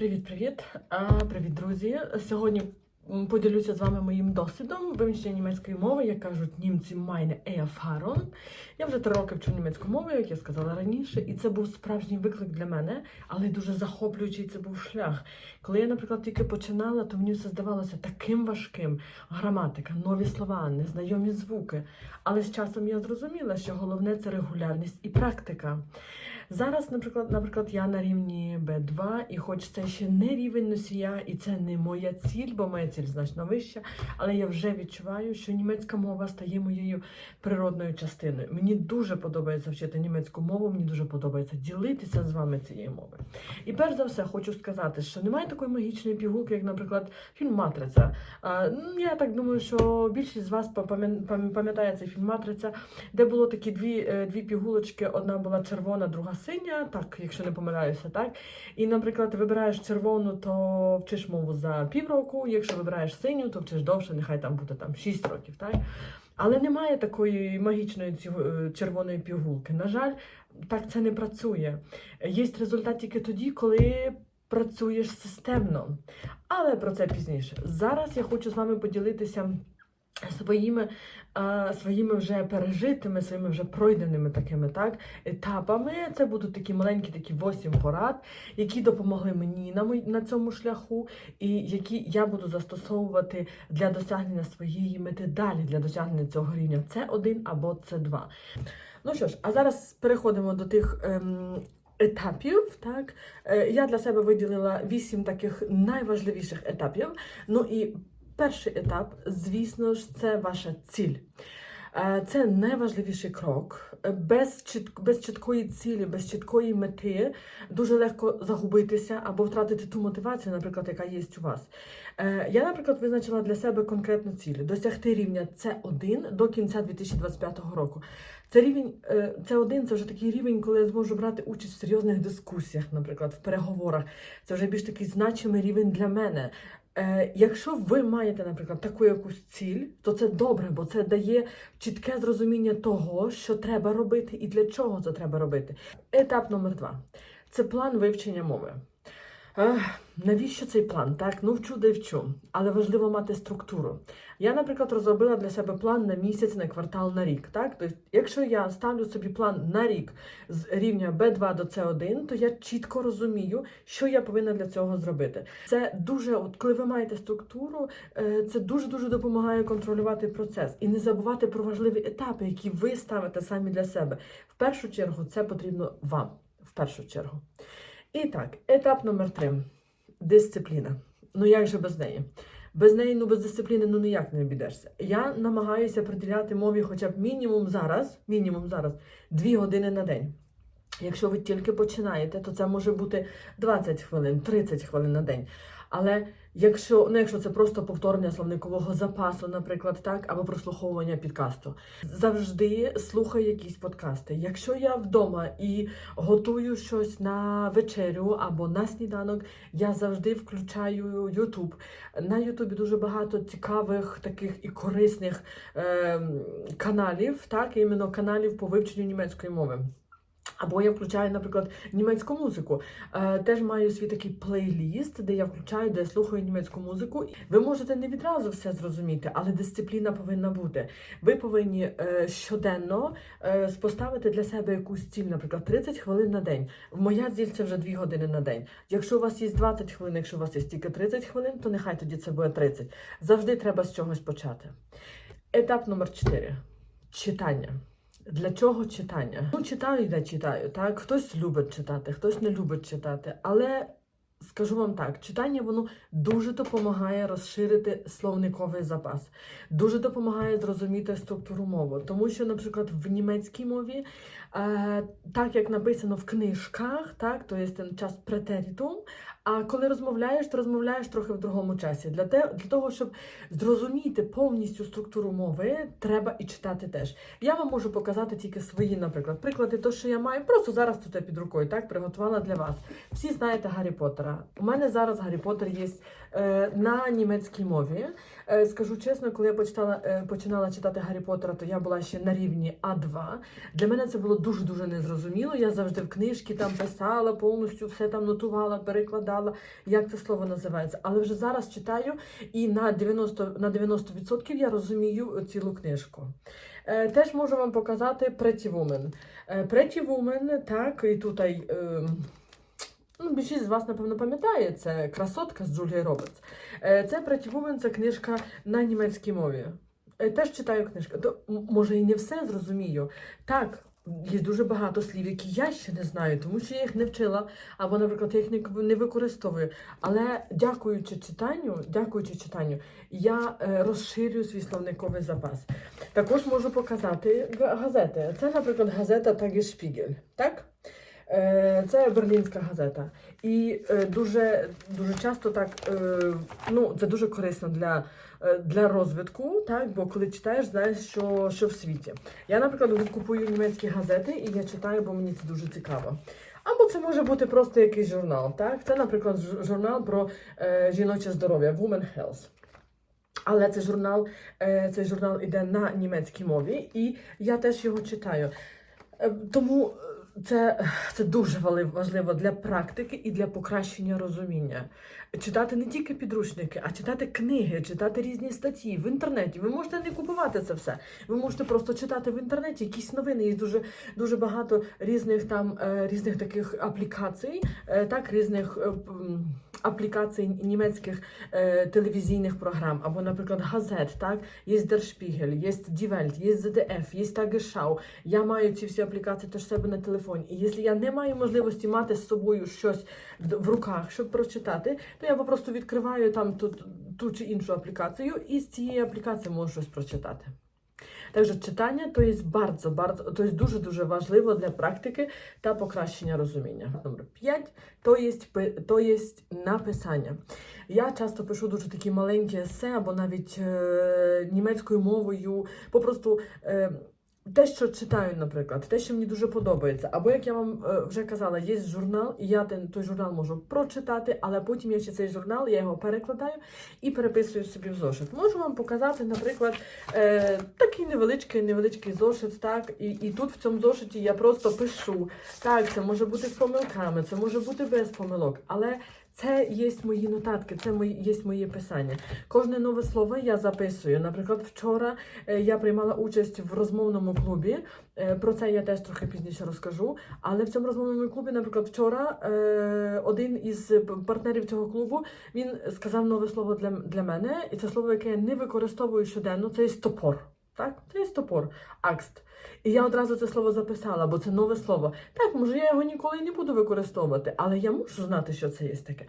Привіт-привіт! Привіт, друзі! Сьогодні поділюся з вами моїм досвідом вивчення німецької мови, як кажуть німці майне Erfahrung. Я вже три роки вчу німецьку мову, як я сказала раніше, і це був справжній виклик для мене, але дуже захоплюючий це був шлях. Коли я, наприклад, тільки починала, то мені все здавалося таким важким. Граматика, нові слова, незнайомі звуки. Але з часом я зрозуміла, що головне це регулярність і практика. Зараз, наприклад, наприклад, я на рівні Б2, і хоч це ще не рівень носія, і це не моя ціль, бо моя ціль значно вища, але я вже відчуваю, що німецька мова стає моєю природною частиною. Мені дуже подобається вчити німецьку мову, мені дуже подобається ділитися з вами цією мовою. І перш за все хочу сказати, що немає такої магічної пігулки, як, наприклад, фільм Матриця. Ну, Я так думаю, що більшість з вас пам'ятає цей фільм Матриця, де було такі дві, е, дві пігулочки: одна була червона, друга синя, так, якщо не помиляюся, так. І, наприклад, ти вибираєш червону, то вчиш мову за півроку. Якщо вибираєш синю, то вчиш довше, нехай там буде там 6 років, так. Але немає такої магічної е, червоної пігулки. На жаль, так це не працює. Є результат тільки тоді, коли працюєш системно. Але про це пізніше. Зараз я хочу з вами поділитися своїми, е, своїми вже пережитими, своїми вже пройденими такими так, етапами. Це будуть такі маленькі такі восім порад, які допомогли мені на, мой, на цьому шляху, і які я буду застосовувати для досягнення своєї мети далі, для досягнення цього рівня С1 або С2. Ну що ж, а зараз переходимо до тих. Ем, Етапів, так Е, я для себе виділила вісім таких найважливіших етапів. Ну і перший етап, звісно ж, це ваша ціль. Е, Це найважливіший крок. Без, чіт... без чіткої цілі, без чіткої мети дуже легко загубитися або втратити ту мотивацію, наприклад, яка є у вас. Е, Я, наприклад, визначила для себе конкретну ціль досягти рівня С1 до кінця 2025 року. Це рівень е, С1 це вже такий рівень, коли я зможу брати участь в серйозних дискусіях, наприклад, в переговорах. Це вже більш такий значимий рівень для мене. Е, Якщо ви маєте, наприклад, таку якусь ціль, то це добре, бо це дає чітке зрозуміння того, що треба робити і для чого це треба робити. Етап номер два це план вивчення мови. Навіщо цей план? Так, ну вчу де вчу, але важливо мати структуру. Я, наприклад, розробила для себе план на місяць, на квартал, на рік. Так? Тобто, якщо я ставлю собі план на рік з рівня B2 до C1, то я чітко розумію, що я повинна для цього зробити. Це дуже, от коли ви маєте структуру, е, це дуже дуже допомагає контролювати процес і не забувати про важливі етапи, які ви ставите самі для себе. В першу чергу це потрібно вам. В першу чергу. І так, етап номер три дисципліна. Ну як же без неї? Без неї, ну без дисципліни, ну ніяк не обійдешся. Я намагаюся приділяти мові хоча б мінімум зараз, мінімум зараз, дві години на день. Якщо ви тільки починаєте, то це може бути 20 хвилин, 30 хвилин на день. Але якщо, ну, якщо це просто повторення словникового запасу, наприклад, так, або прослуховування підкасту, завжди слухай якісь подкасти. Якщо я вдома і готую щось на вечерю або на сніданок, я завжди включаю YouTube. На Ютубі дуже багато цікавих таких і корисних е, каналів, так, іменно каналів по вивченню німецької мови. Або я включаю, наприклад, німецьку музику. Е, теж маю свій такий плейліст, де я включаю, де я слухаю німецьку музику. Ви можете не відразу все зрозуміти, але дисципліна повинна бути. Ви повинні е, щоденно е, поставити для себе якусь ціль, наприклад, 30 хвилин на день. Моя ціль це вже 2 години на день. Якщо у вас є 20 хвилин, якщо у вас є тільки 30 хвилин, то нехай тоді це буде 30. Завжди треба з чогось почати. Етап номер 4. Читання. Для чого читання? Ну, читаю, де читаю. Так, хтось любить читати, хтось не любить читати. Але скажу вам так: читання воно дуже допомагає розширити словниковий запас, дуже допомагає зрозуміти структуру мови. Тому що, наприклад, в німецькій мові, е, так як написано в книжках, так, то є час претерітум, а коли розмовляєш, то розмовляєш трохи в другому часі. Для, те, для того, щоб зрозуміти повністю структуру мови, треба і читати теж. Я вам можу показати тільки свої, наприклад, приклади, то, що я маю, просто зараз тут під рукою, так, приготувала для вас. Всі знаєте Гаррі Поттера. У мене зараз Гаррі Поттер є е, на німецькій мові. Е, скажу чесно, коли я почитала, е, починала читати Гаррі Поттера, то я була ще на рівні А2. Для мене це було дуже-дуже незрозуміло. Я завжди в книжки там писала, повністю все там нотувала, перекладала. Згадала, як це слово називається. Але вже зараз читаю і на 90%, на 90% я розумію цілу книжку. Е, теж можу вам показати Pretty Woman. Е, Pretty Woman, так, і тут. Е, Ну, більшість з вас, напевно, пам'ятає, це красотка з Джулії Робертс. Це Pretty це книжка на німецькій мові. Теж читаю книжку. Може, і не все зрозумію. Так, є дуже багато слів, які я ще не знаю, тому що я їх не вчила, або, наприклад, я їх не, використовую. Але дякуючи читанню, дякуючи читанню, я е, розширюю свій словниковий запас. Також можу показати газети. Це, наприклад, газета Tagesspiegel, так? Е, Це берлінська газета. І е, дуже, дуже часто так, ну, це дуже корисно для, для розвитку, так? бо коли читаєш, знаєш, що, що в світі. Я, наприклад, купую німецькі газети і я читаю, бо мені це дуже цікаво. Або це може бути просто якийсь журнал. Так? Це, наприклад, журнал про е, жіноче здоров'я Women Health. Але цей журнал, е, цей журнал іде на німецькій мові, і я теж його читаю. Е, Тому е, це, це дуже важливо для практики і для покращення розуміння. Читати не тільки підручники, а читати книги, читати різні статті в інтернеті. Ви можете не купувати це все. Ви можете просто читати в інтернеті якісь новини. Є дуже, дуже багато різних там е, різних таких аплікацій, е, так різних. Аплікацій німецьких е, телевізійних програм, або, наприклад, газет, так? Є Spiegel, є Die є ZDF, є Tagesschau. Я маю ці всі аплікації теж себе на телефоні. І якщо я не маю можливості мати з собою щось в руках, щоб прочитати, то я просто відкриваю там ту, ту чи іншу аплікацію і з цієї аплікації можу щось прочитати. Także читання то є bardzo, bardzo, to jest дуже дуже важливо для практики та покращення розуміння. Номер 5 то є, то є написання. Я часто пишу дуже такі маленькі есе, або навіть е, німецькою мовою, попросту. Е, те, що читаю, наприклад, те, що мені дуже подобається. Або як я вам е, вже казала, є журнал, і я той журнал можу прочитати, але потім я ще цей журнал, я його перекладаю і переписую собі в зошит. Можу вам показати, наприклад, е, такий невеличкий, невеличкий зошит, так, і, і тут в цьому зошиті я просто пишу. Так, це може бути з помилками, це може бути без помилок, але це є мої нотатки, це є моє писання. Кожне нове слово я записую. Наприклад, вчора е, я приймала участь в розмовному клубі. Е, Про це я теж трохи пізніше розкажу. Але в цьому розмовному клубі, наприклад, вчора е, один із партнерів цього клубу він сказав нове слово для, для мене, і це слово, яке я не використовую щоденно, це є стопор. Так, це є стопор, акст. І я одразу це слово записала, бо це нове слово. Так, може, я його ніколи не буду використовувати, але я мушу знати, що це є таке.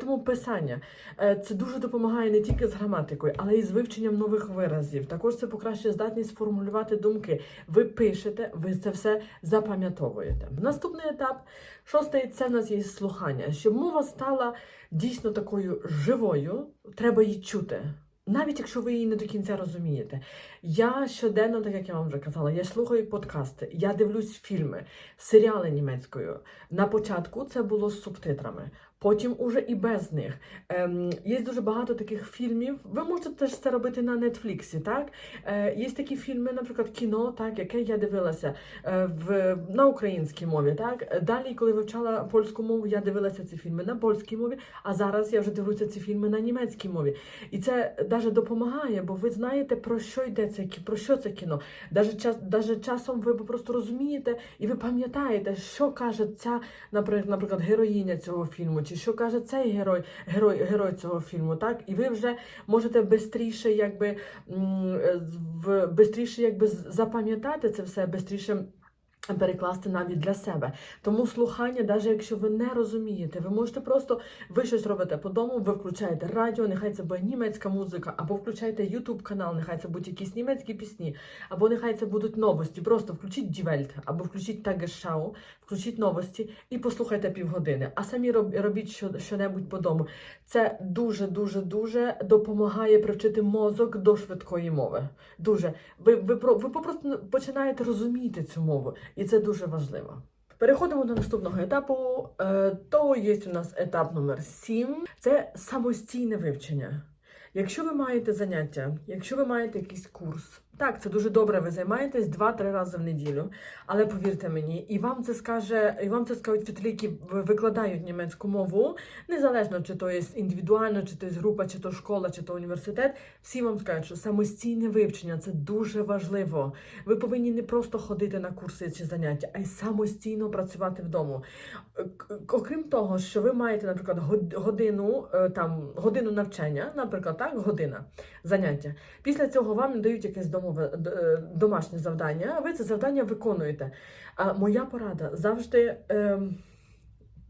Тому писання е, це дуже допомагає не тільки з граматикою, але й з вивченням нових виразів. Також це покращує здатність формулювати думки. Ви пишете, ви це все запам'ятовуєте. Наступний етап, шостий, це в нас є слухання. Щоб мова стала дійсно такою живою, треба її чути. Навіть якщо ви її не до кінця розумієте. Я щоденно, так як я вам вже казала, я слухаю подкасти, я дивлюсь фільми, серіали німецькою. На початку це було з субтитрами, потім уже і без них. Ем, є дуже багато таких фільмів. Ви можете теж це робити на Нетфліксі, так? Е, є такі фільми, наприклад, кіно, так, яке я дивилася е, в, на українській мові. Так? Далі, коли вивчала польську мову, я дивилася ці фільми на польській мові, а зараз я вже дивлюся ці фільми на німецькій мові. І це навіть допомагає, бо ви знаєте, про що йде це кі- про що це кіно. Даже, час, даже часом ви просто розумієте і ви пам'ятаєте, що каже ця, наприклад, героїня цього фільму, чи що каже цей герой, герой, герой цього фільму. Так? І ви вже можете бистріше, якби е, в бистріше, якби запам'ятати це все, бистріше. Перекласти навіть для себе. Тому слухання, навіть якщо ви не розумієте, ви можете просто ви щось робите по дому, ви включаєте радіо, нехай це буде німецька музика, або включаєте YouTube канал, нехай це будуть якісь німецькі пісні, або нехай це будуть новості. Просто включіть Welt, або включіть Tagesschau, включіть новості і послухайте півгодини. А самі роб- робіть що, що-небудь по дому. Це дуже, дуже, дуже допомагає привчити мозок до швидкої мови. Дуже. Ви, ви, про- ви попросту починаєте розуміти цю мову, і це дуже важливо. Переходимо до наступного етапу. Е, То є у нас етап номер 7 це самостійне вивчення. Якщо ви маєте заняття, якщо ви маєте якийсь курс, Так, це дуже добре. Ви займаєтесь 2-3 рази в неділю. Але повірте мені, і вам це скаже, і вам це скажуть вчителі, які викладають німецьку мову, незалежно чи то є індивідуально, чи то є група, чи то школа, чи то університет. Всі вам скажуть, що самостійне вивчення це дуже важливо. Ви повинні не просто ходити на курси чи заняття, а й самостійно працювати вдома. Окрім того, що ви маєте, наприклад, годину е, там годину навчання, наприклад, так, година заняття. Після цього вам надають якесь домове е, домашнє завдання. а Ви це завдання виконуєте. А моя порада завжди е,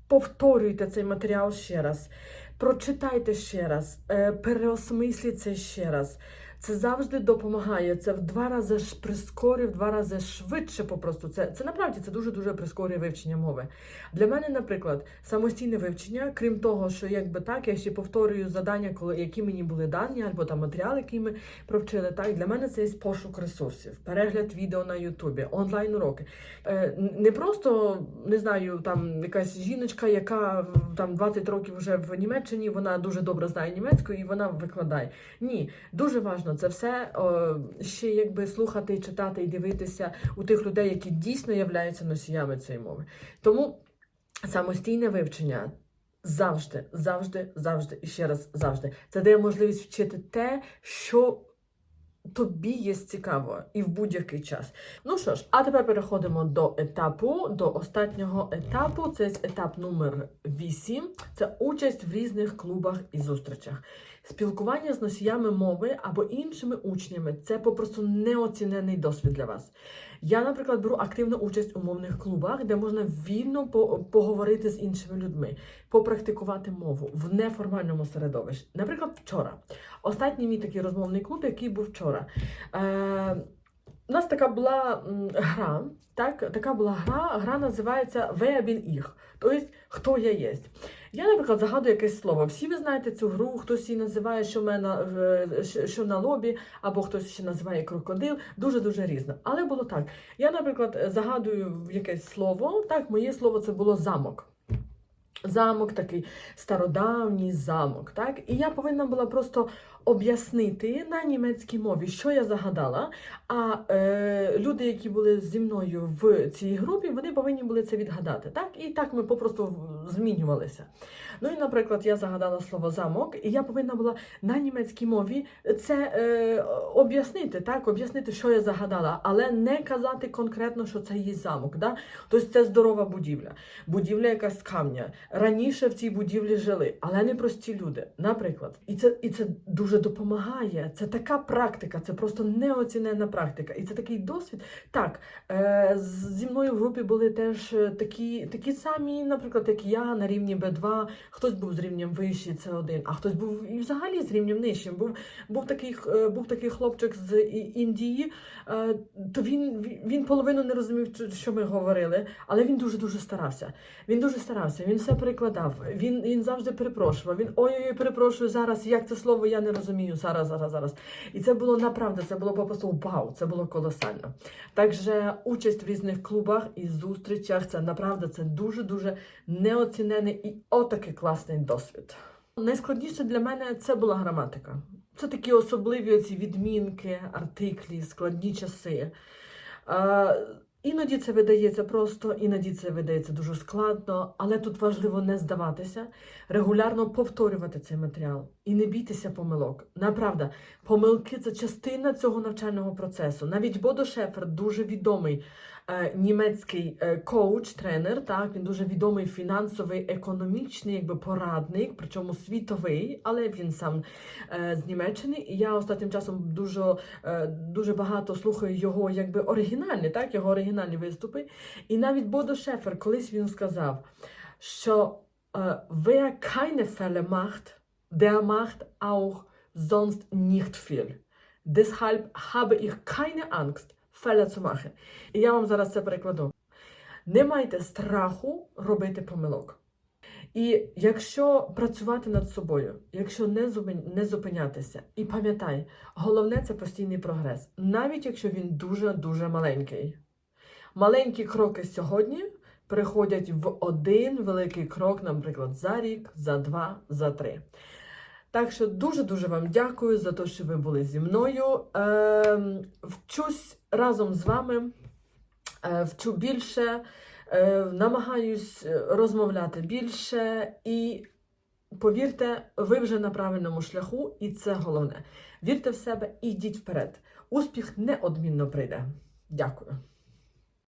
повторюйте цей матеріал ще раз, прочитайте ще раз, е, переосмисліть це ще раз. Це завжди допомагає. Це в два рази прискорює, в два рази швидше попросту. Це, це направді це дуже дуже прискорює вивчення мови. Для мене, наприклад, самостійне вивчення, крім того, що якби так, я ще повторюю завдання, коли які мені були дані, або там матеріали, які ми провчили. Так для мене це є пошук ресурсів, перегляд відео на Ютубі, онлайн уроки. Е, не просто не знаю, там якась жіночка, яка там 20 років вже в Німеччині, вона дуже добре знає німецьку і вона викладає. Ні, дуже важливо це все о, ще якби слухати, і читати і дивитися у тих людей, які дійсно являються носіями цієї мови. Тому самостійне вивчення. Завжди, завжди, завжди і ще раз завжди. Це дає можливість вчити те, що тобі є цікаво і в будь-який час. Ну що ж, а тепер переходимо до етапу, до останнього етапу. Це етап номер 8. Це участь в різних клубах і зустрічах. Спілкування з носіями мови або іншими учнями це попросту неоцінений досвід для вас. Я, наприклад, беру активну участь у мовних клубах, де можна вільно по- поговорити з іншими людьми, попрактикувати мову в неформальному середовищі. Наприклад, вчора. Останній мій такий розмовний клуб, який був вчора. Е, у нас така була гра, так, така була гра, гра називається bin ich, тобто хто я єсть. Я, наприклад, загадую якесь слово. Всі ви знаєте цю гру, хтось її називає, що, мене, е, що на лобі, або хтось ще називає крокодил. Дуже-дуже різно. Але було так. Я, наприклад, загадую якесь слово. Так, моє слово це було замок. Замок такий стародавній замок, так? І я повинна була просто об'яснити на німецькій мові, що я загадала. А е, люди, які були зі мною в цій групі, вони повинні були це відгадати. Так? І так ми попросту змінювалися. Ну і, наприклад, я загадала слово замок, і я повинна була на німецькій мові це е, об'яснити, так? об'яснити, що я загадала, але не казати конкретно, що це є замок. Да? Тобто це здорова будівля, будівля якась з камня. Раніше в цій будівлі жили, але не прості люди, наприклад. І це, і це дуже допомагає. Це така практика, це просто неоцінена практика. І це такий досвід. Так, е, зі мною в групі були теж е, такі, такі самі, наприклад, як я на рівні Б2, хтось був з рівнем вищий, це один, а хтось був і взагалі з рівнем нижчим. Був, був, такий, е, був такий хлопчик з Індії, е, то він, він- половину не розумів, що ми говорили, але він дуже-дуже старався. Він дуже старався, він все перекладав, він, він завжди перепрошував. Він ой-ой, перепрошую зараз, як це слово я не розумію. Зараз, зараз, зараз. І це було направда, це було просто вау, це було колосально. Також участь в різних клубах і зустрічах це направда це дуже-дуже неоцінений і отакий класний досвід. Найскладніше для мене це була граматика. Це такі особливі ці відмінки, артиклі, складні часи. Іноді це видається просто, іноді це видається дуже складно, але тут важливо не здаватися, регулярно повторювати цей матеріал і не бійтеся помилок. Направда, помилки це частина цього навчального процесу. Навіть Бодо Шефер, дуже відомий німецький е, коуч, тренер, так він дуже відомий фінансовий, економічний, якби порадник, причому світовий, але він сам е, з Німеччини. І я останнім часом дуже, е, дуже багато слухаю його якби оригінальні, так, його оригінальні виступи. І навіть Бодо Шефер колись він сказав, що е, wer keine Fälle macht, der macht auch sonst nicht viel. Deshalb habe ich keine Angst, Zu. І я вам зараз це перекладу. Не майте страху робити помилок. І якщо працювати над собою, якщо не, зупинятися, і пам'ятай, головне це постійний прогрес, навіть якщо він дуже-дуже маленький. Маленькі кроки сьогодні переходять в один великий крок, наприклад, за рік, за два, за три. Так що дуже-дуже вам дякую за те, що ви були зі мною. Ем, вчусь разом з вами, е, вчу більше, е, намагаюсь е, розмовляти більше і. Повірте, ви вже на правильному шляху, і це головне. Вірте в себе і йдіть вперед. Успіх неодмінно прийде. Дякую.